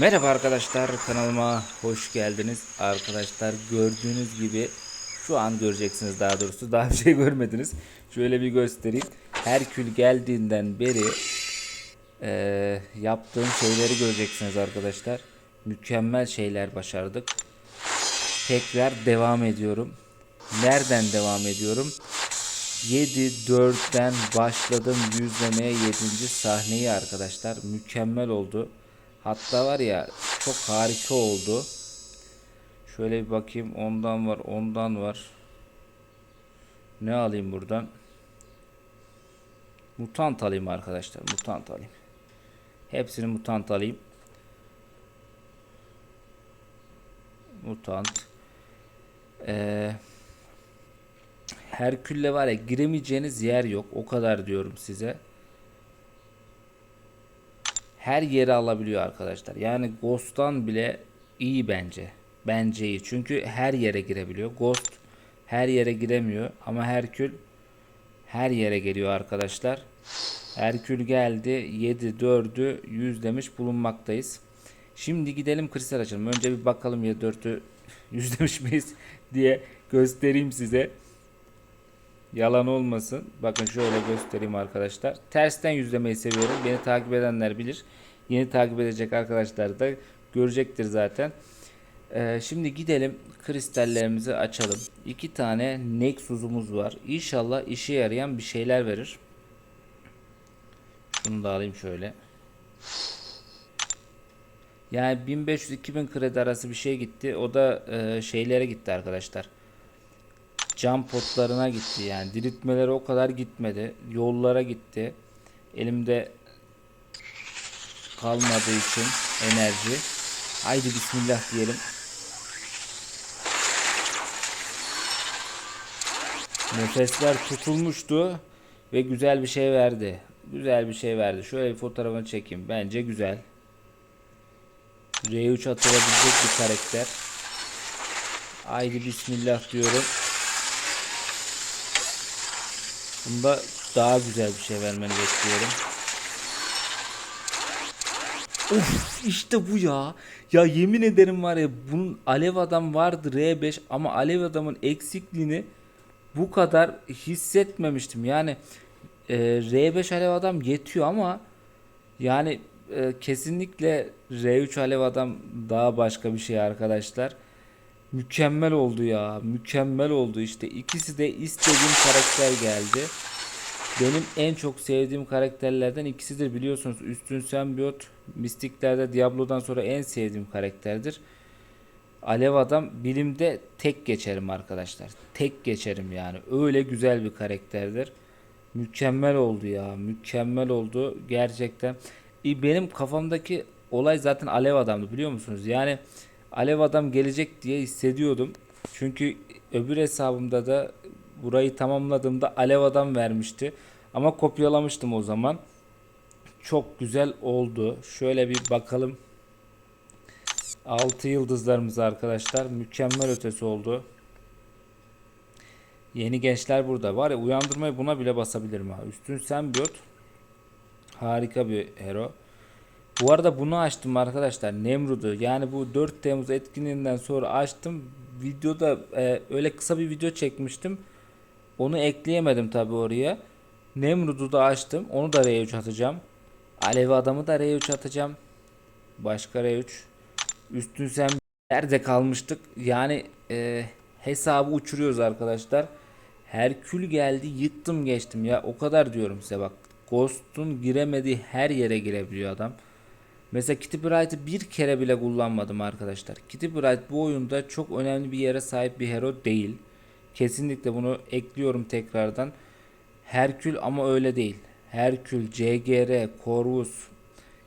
Merhaba arkadaşlar kanalıma hoş geldiniz. Arkadaşlar gördüğünüz gibi şu an göreceksiniz daha doğrusu daha bir şey görmediniz. Şöyle bir göstereyim. Herkül geldiğinden beri eee, yaptığım şeyleri göreceksiniz arkadaşlar. Mükemmel şeyler başardık. Tekrar devam ediyorum. Nereden devam ediyorum? 7-4'ten başladım yüzlemeye 7. sahneyi arkadaşlar. Mükemmel oldu. Hatta var ya çok harika oldu. Şöyle bir bakayım. Ondan var, ondan var. Ne alayım buradan? Mutant alayım arkadaşlar. Mutant alayım. Hepsini mutant alayım. Mutant. Ee, Herkül'le var ya giremeyeceğiniz yer yok. O kadar diyorum size. Her yeri alabiliyor arkadaşlar. Yani Ghost'tan bile iyi bence. Bence iyi. Çünkü her yere girebiliyor. Ghost her yere giremiyor. Ama Herkül her yere geliyor arkadaşlar. Herkül geldi. 7 4'ü 100 demiş bulunmaktayız. Şimdi gidelim kristal açalım. Önce bir bakalım ya 4'ü 100 demiş miyiz diye göstereyim size. Yalan olmasın. Bakın şöyle göstereyim arkadaşlar. Tersten yüzlemeyi seviyorum. Beni takip edenler bilir. Yeni takip edecek arkadaşlar da görecektir zaten. Ee, şimdi gidelim kristallerimizi açalım. İki tane Nexus'umuz var. İnşallah işe yarayan bir şeyler verir. Şunu da alayım şöyle. Yani 1500-2000 kredi arası bir şey gitti. O da e, şeylere gitti arkadaşlar cam potlarına gitti yani. Diriltmeleri o kadar gitmedi. Yollara gitti. Elimde kalmadığı için enerji. Haydi bismillah diyelim. Nefesler tutulmuştu ve güzel bir şey verdi. Güzel bir şey verdi. Şöyle bir fotoğrafını çekeyim. Bence güzel. R3 atılabilecek bir karakter. Haydi bismillah diyorum Bunda daha güzel bir şey vermeni bekliyorum. Of işte bu ya. Ya yemin ederim var ya bunun alev adam vardı R5 ama alev adamın eksikliğini bu kadar hissetmemiştim. Yani e, R5 alev adam yetiyor ama yani e, kesinlikle R3 alev adam daha başka bir şey arkadaşlar. Mükemmel oldu ya. Mükemmel oldu işte. İkisi de istediğim karakter geldi. Benim en çok sevdiğim karakterlerden ikisidir biliyorsunuz. Üstün Sembiyot Mistiklerde Diablo'dan sonra en sevdiğim karakterdir. Alev Adam bilimde tek geçerim arkadaşlar. Tek geçerim yani. Öyle güzel bir karakterdir. Mükemmel oldu ya. Mükemmel oldu. Gerçekten. Benim kafamdaki olay zaten Alev Adam'dı biliyor musunuz? Yani Alev Adam gelecek diye hissediyordum. Çünkü öbür hesabımda da burayı tamamladığımda Alev Adam vermişti. Ama kopyalamıştım o zaman. Çok güzel oldu. Şöyle bir bakalım. 6 yıldızlarımız arkadaşlar. Mükemmel ötesi oldu. Yeni gençler burada. Var ya uyandırmayı buna bile basabilirim ha. Üstün sembiyot. Harika bir hero. Bu arada bunu açtım arkadaşlar. Nemrud'u. Yani bu 4 Temmuz etkinliğinden sonra açtım. Videoda e, öyle kısa bir video çekmiştim. Onu ekleyemedim tabi oraya. Nemrud'u da açtım. Onu da R3 atacağım. Alevi adamı da R3 atacağım. Başka R3. Üstün sen nerede kalmıştık? Yani e, hesabı uçuruyoruz arkadaşlar. Herkül geldi yıktım geçtim ya. O kadar diyorum size bak. Ghost'un giremediği her yere girebiliyor adam. Mesela Kitty Pryde'ı bir kere bile kullanmadım arkadaşlar. Kitty Pryde bu oyunda çok önemli bir yere sahip bir hero değil. Kesinlikle bunu ekliyorum tekrardan. Herkül ama öyle değil. Herkül, CGR, Corvus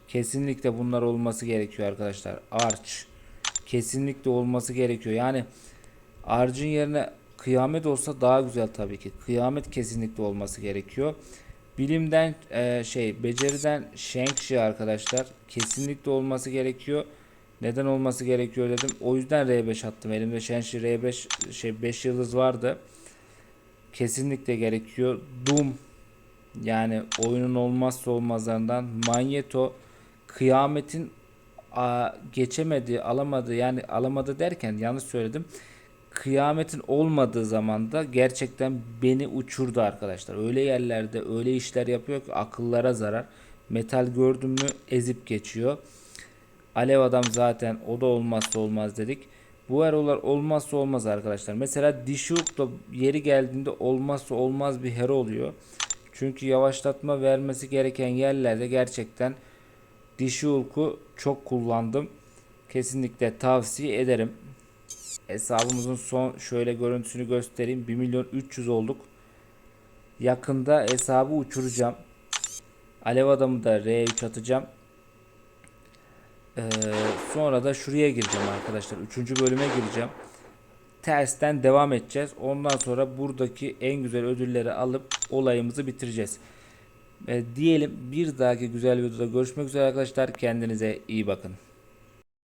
kesinlikle bunlar olması gerekiyor arkadaşlar. Arch kesinlikle olması gerekiyor. Yani Arch'ın yerine kıyamet olsa daha güzel tabii ki. Kıyamet kesinlikle olması gerekiyor. Bilimden e, şey beceriden Shang-Chi arkadaşlar kesinlikle olması gerekiyor. Neden olması gerekiyor dedim. O yüzden R5 attım. Elimde Shang-Chi R5 şey 5 yıldız vardı. Kesinlikle gerekiyor. Doom yani oyunun olmazsa olmazlarından Magneto kıyametin a, geçemedi, alamadı yani alamadı derken yanlış söyledim. Kıyametin olmadığı zamanda gerçekten beni uçurdu arkadaşlar. Öyle yerlerde öyle işler yapıyor ki akıllara zarar. Metal gördüm mü ezip geçiyor. Alev adam zaten o da olmazsa olmaz dedik. Bu erolar olmazsa olmaz arkadaşlar. Mesela Dishuk da yeri geldiğinde olmazsa olmaz bir hero oluyor. Çünkü yavaşlatma vermesi gereken yerlerde gerçekten Dishulk'u çok kullandım. Kesinlikle tavsiye ederim. Hesabımızın son şöyle görüntüsünü göstereyim. 1 milyon 300 olduk. Yakında hesabı uçuracağım. Alev adamı da R3 atacağım. Ee, sonra da şuraya gireceğim arkadaşlar. Üçüncü bölüme gireceğim. Tersten devam edeceğiz. Ondan sonra buradaki en güzel ödülleri alıp olayımızı bitireceğiz. Ee, diyelim bir dahaki güzel videoda görüşmek üzere arkadaşlar. Kendinize iyi bakın.